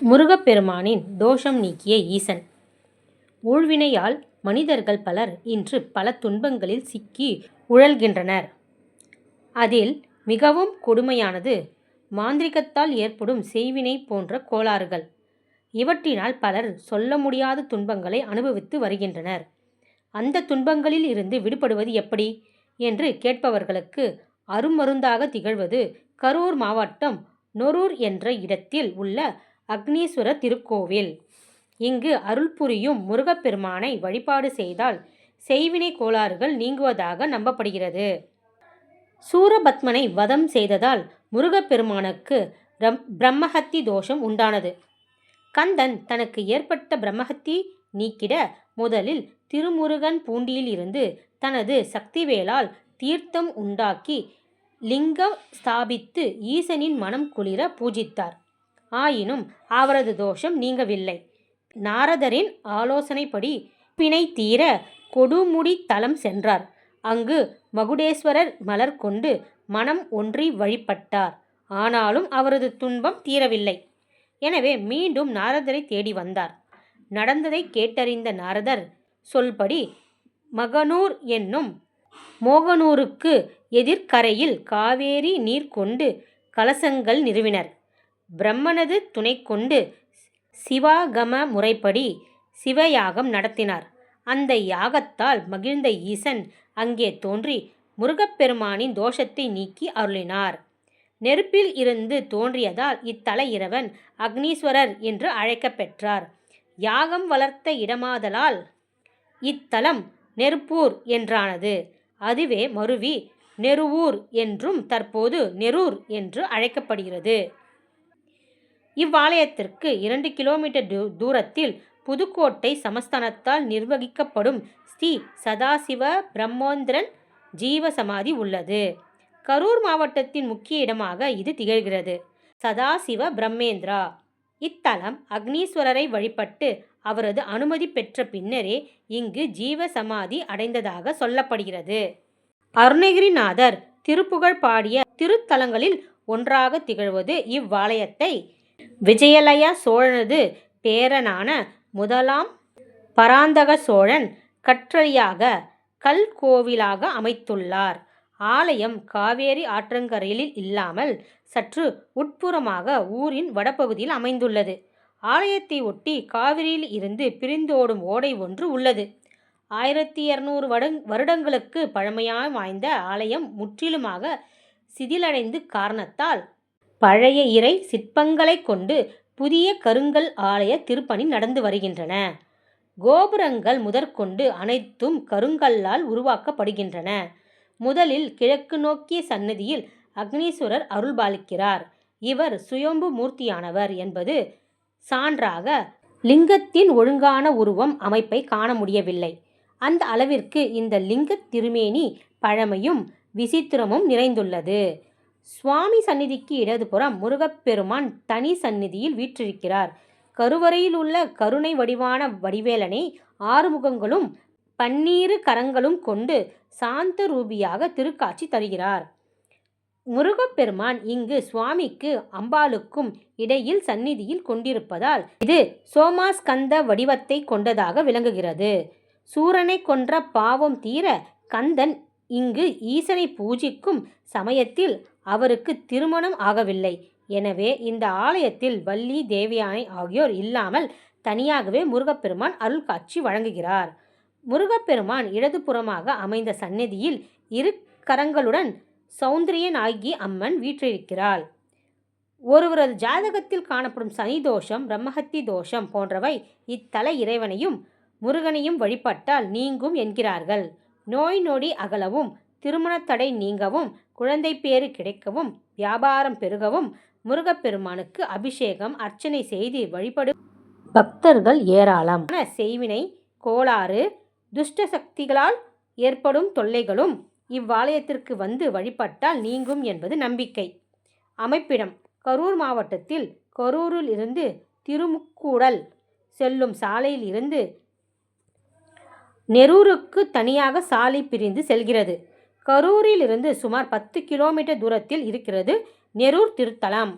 முருகப்பெருமானின் தோஷம் நீக்கிய ஈசன் ஊழ்வினையால் மனிதர்கள் பலர் இன்று பல துன்பங்களில் சிக்கி உழல்கின்றனர். அதில் மிகவும் கொடுமையானது மாந்திரீகத்தால் ஏற்படும் செய்வினை போன்ற கோளாறுகள். இவற்றினால் பலர் சொல்ல முடியாத துன்பங்களை அனுபவித்து வருகின்றனர். அந்த துன்பங்களில் இருந்து விடுபடுவது எப்படி? என்று கேட்பவர்களுக்கு அருமருந்தாக திகழ்வது கரூர் மாவட்டம் நொரூர் என்ற இடத்தில் உள்ள அக்னீஸ்வர திருக்கோவில். இங்கு அருள் புரியும் முருகப்பெருமானை வழிபாடு செய்தால் செய்வினை கோளாறுகள் நீங்குவதாக நம்பப்படுகிறது. சூரபத்மனை வதம் செய்ததால் முருகப்பெருமானுக்கு பிரம்மஹத்தி தோஷம் உண்டானது. கந்தன் தனக்கு ஏற்பட்ட பிரம்மஹத்தி நீக்கிட முதலில் திருமுருகன் பூண்டியில் இருந்து தனது சக்திவேலால் தீர்த்தம் உண்டாக்கி லிங்கம் ஸ்தாபித்து ஈசனின் மனம் குளிர பூஜித்தார். ஆயினும் அவரது தோஷம் நீங்கவில்லை. நாரதரின் ஆலோசனைப்படி பிணை தீர கொடுமுடி தலம் சென்றார். அங்கு மகுடேஸ்வரர் மலர் கொண்டு மனம் ஒன்றி வழிபட்டார். ஆனாலும் அவரது துன்பம் தீரவில்லை. எனவே மீண்டும் நாரதரை தேடி வந்தார். நடந்ததை கேட்டறிந்த நாரதர் சொல்படி மகனூர் என்னும் மோகனூருக்கு எதிர்க்கரையில் காவேரி நீர் கொண்டு கலசங்கள் நிறுவினர். பிரம்மனது துணை கொண்டு சிவாகம முறைப்படி சிவயாகம் நடத்தினார். அந்த யாகத்தால் மகிழ்ந்த ஈசன் அங்கே தோன்றி முருகப்பெருமானின் தோஷத்தை நீக்கி அருளினார். நெருப்பில் இருந்து தோன்றியதால் இத்தல இறைவன் அக்னீஸ்வரர் என்று அழைக்கப்பெற்றார் யாகம் வளர்த்த இடமாதலால் இத்தலம் நெருப்பூர் என்றானது. அதுவே மருவி நெருவூர் என்றும் தற்போது நெரூர் என்று அழைக்கப்படுகிறது. இவ்வாலயத்திற்கு இரண்டு கிலோமீட்டர் தூரத்தில் புதுக்கோட்டை சமஸ்தானத்தால் நிர்வகிக்கப்படும் ஸ்ரீ சதாசிவ பிரம்மோந்திரன் ஜீவ சமாதி உள்ளது. கரூர் மாவட்டத்தின் முக்கிய இடமாக இது திகழ்கிறது. சதாசிவ பிரம்மேந்திரா இத்தலம் அக்னீஸ்வரரை வழிபட்டு அவரது அனுமதி பெற்ற பின்னரே இங்கு ஜீவ சமாதி அடைந்ததாக சொல்லப்படுகிறது. அருணகிரிநாதர் திருப்புகழ் பாடிய திருத்தலங்களில் ஒன்றாக திகழ்வது இவ்வாலயத்தை விஜயலய சோழனது பேரனான முதலாம் பராந்தக சோழன் கற்றளியாக கல் கோவிலாக அமைத்துள்ளார். ஆலயம் காவேரி ஆற்றங்கரையில் இல்லாமல் சற்று உட்புறமாக ஊரின் வடபகுதியில் அமைந்துள்ளது. ஆலயத்தை ஒட்டி காவிரியில் இருந்து பிரிந்தோடும் ஓடை ஒன்று உள்ளது. ஆயிரத்து இருநூறு வருடங்களுக்கு பழமையாக வாய்ந்த ஆலயம் முற்றிலுமாக சிதிலடைந்த காரணத்தால் பழைய இறை சிற்பங்களைக் கொண்டு புதிய கருங்கல் ஆலய திருப்பணி நடந்து வருகின்றன. கோபுரங்கள் முதற்கொண்டு அனைத்தும் கருங்கல்லால் உருவாக்கப்படுகின்றன. முதலில் கிழக்கு நோக்கிய சன்னதியில் அக்னீஸ்வரர் அருள்பாலிக்கிறார். இவர் சுயம்பு மூர்த்தியானவர் என்பது சான்றாக லிங்கத்தின் ஒழுங்கான உருவம் அமைப்பை காண முடியவில்லை. அந்த அளவிற்கு இந்த லிங்கத் திருமேனி பழமையும் விசித்திரமும் நிறைந்துள்ளது. சுவாமி சந்நிதிக்கு இடதுபுறம் முருகப்பெருமான் தனி சந்நிதியில் வீற்றிருக்கிறார். கருவறையில் உள்ள கருணை வடிவான வடிவேலனை ஆறுமுகங்களும் பன்னீரு கரங்களும் கொண்டு சாந்த ரூபியாக திருக்காட்சி தருகிறார். முருகப்பெருமான் இங்கு சுவாமிக்கு அம்பாளுக்கும் இடையில் சந்நிதியில் கொண்டிருப்பதால் இது சோமாஸ்கந்த வடிவத்தை கொண்டதாக விளங்குகிறது. சூரனை கொன்ற பாவம் தீர கந்தன் இங்கு ஈசனை பூஜிக்கும் சமயத்தில் அவருக்கு திருமணம் ஆகவில்லை. எனவே இந்த ஆலயத்தில் வள்ளி தேவியானை ஆகியோர் இல்லாமல் தனியாகவே முருகப்பெருமான் அருள்காட்சி வழங்குகிறார். முருகப்பெருமான் இடதுபுறமாக அமைந்த சந்நிதியில் இரு கரங்களுடன் சௌந்தரியன் ஆகி அம்மன் வீற்றிருக்கிறாள். ஒருவரது ஜாதகத்தில் காணப்படும் சனி தோஷம் பிரம்மஹத்தி தோஷம் போன்றவை இத்தல இறைவனையும் முருகனையும் வழிபட்டால் நீங்கும் என்கிறார்கள். நோய் நொடி அகலவும் திருமணத்தடை நீங்கவும் குழந்தை பேறு கிடைக்கவும் வியாபாரம் பெருகவும் முருகப்பெருமானுக்கு அபிஷேகம் அர்ச்சனை செய்து வழிபடும் பக்தர்கள் ஏராளம். செய்வினை கோளாறு துஷ்ட சக்திகளால் ஏற்படும் தொல்லைகளும் இவ்வாலயத்திற்கு வந்து வழிபட்டால் நீங்கும் என்பது நம்பிக்கை. அமைப்பிடம் கரூர் மாவட்டத்தில் கரூரில் இருந்து திருமுக்கூடல் செல்லும் சாலையில் இருந்து நெரூருக்கு தனியாக சாலை பிரிந்து செல்கிறது. கரூரில் இருந்து சுமார் பத்து கிலோமீட்டர் தூரத்தில் இருக்கிறது நெரூர் திருத்தலம்.